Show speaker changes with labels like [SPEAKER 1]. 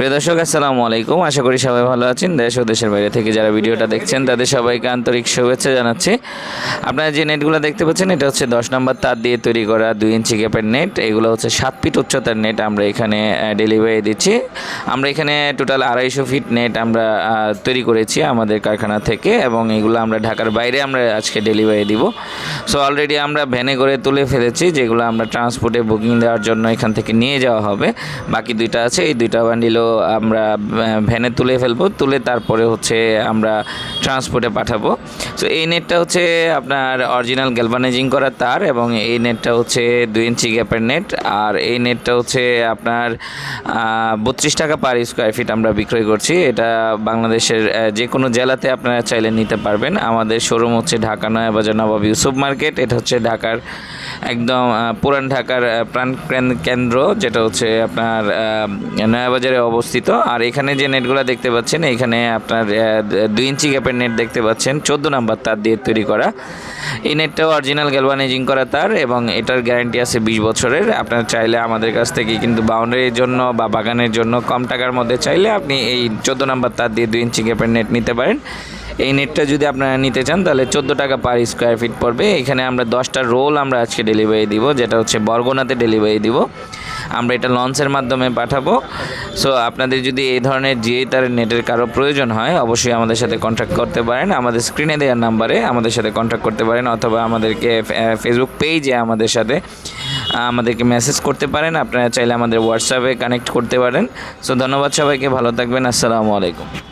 [SPEAKER 1] প্রিয় দর্শক, আসসালামু আলাইকুম। আশা করি সবাই ভালো আছেন। দেশ ও দেশের বাইরে থেকে যারা ভিডিওটা দেখছেন, তাদের সবাইকে আন্তরিক শুভেচ্ছা জানাচ্ছি। আপনারা যে নেটগুলো দেখতে পাচ্ছেন, এটা হচ্ছে দশ নম্বর তার দিয়ে তৈরি করা দুই ইঞ্চি গ্যাপের নেট। এগুলো হচ্ছে সাত ফিট উচ্চতার নেট আমরা এখানে ডেলিভারি দিচ্ছি। আমরা এখানে টোটাল আড়াইশো ফিট নেট আমরা তৈরি করেছি আমাদের কারখানা থেকে এবং এগুলো আমরা ঢাকার বাইরে আমরা আজকে ডেলিভারি দিব। সো অলরেডি আমরা ভ্যানে করে তুলে ফেলেছি, যেগুলো আমরা ট্রান্সপোর্টে বুকিং দেওয়ার জন্য এখান থেকে নিয়ে যাওয়া হবে। বাকি দুইটা আছে, এই দুইটা বান্ডিলও আমরা ভ্যানে তুলে ফেলব তুলে তারপরে হচ্ছে আমরা ট্রান্সপোর্টে পাঠাবো। সো এই নেটটা হচ্ছে আপনার অরিজিনাল গ্যালভানাইজিং করা তার এবং এই নেটটা হচ্ছে দুই ইঞ্চি গ্যাপের নেট আর এই নেটটা হচ্ছে আপনার বত্রিশ টাকা পার স্কোয়ার ফিট আমরা বিক্রয় করছি। এটা বাংলাদেশের যে কোনো জেলাতে আপনারা চাইলে নিতে পারবেন। আমাদের শোরুম হচ্ছে ঢাকা নয়াবাজার নবাব ইউসুফ মার্কেট। এটা হচ্ছে ঢাকার একদম পুরান ঢাকার প্রাণ কেন্দ্র, যেটা হচ্ছে আপনার নয়াবাজারে অবস্থিত। আর এখানে যে নেটগুলো দেখতে পাচ্ছেন, এখানে আপনার দুই ইঞ্চি গ্যাপের নেট দেখতে পাচ্ছেন। চোদ্দ নাম্বার তার দিয়ে তৈরি করা। এই নেটটাও অরিজিনাল গ্যালভানাইজিং করা তার এবং এটার গ্যারান্টি আছে বিশ বছরের। আপনার চাইলে আমাদের কাছ থেকে কিন্তু বাউন্ডারির জন্য বা বাগানের জন্য কম টাকার মধ্যে চাইলে আপনি এই চোদ্দ নাম্বার তার দিয়ে দুই ইঞ্চি গ্যাপের নেট নিতে পারেন। এই নেটটা যদি আপনারা নিতে চান তাহলে চোদ্দ টাকা পার স্কোয়ার ফিট পড়বে। এখানে আমরা দশটা রোল আমরা আজকে ডেলিভারি দিব, যেটা হচ্ছে বরগোনাতে ডেলিভারি দিব। আমরা এটা লঞ্চের মাধ্যমে পাঠাবো। সো আপনাদের যদি এই ধরনের যে তার নেটের কারও প্রয়োজন হয়, অবশ্যই আমাদের সাথে কন্ট্যাক্ট করতে পারেন। আমাদের স্ক্রিনে দেওয়ার নাম্বারে আমাদের সাথে কন্ট্যাক্ট করতে পারেন অথবা আমাদেরকে ফেসবুক পেজে আমাদের সাথে আমাদেরকে মেসেজ করতে পারেন। আপনারা চাইলে আমাদের হোয়াটসঅ্যাপে কানেক্ট করতে পারেন। সো ধন্যবাদ সবাইকে। ভালো থাকবেন। আসসালামু আলাইকুম।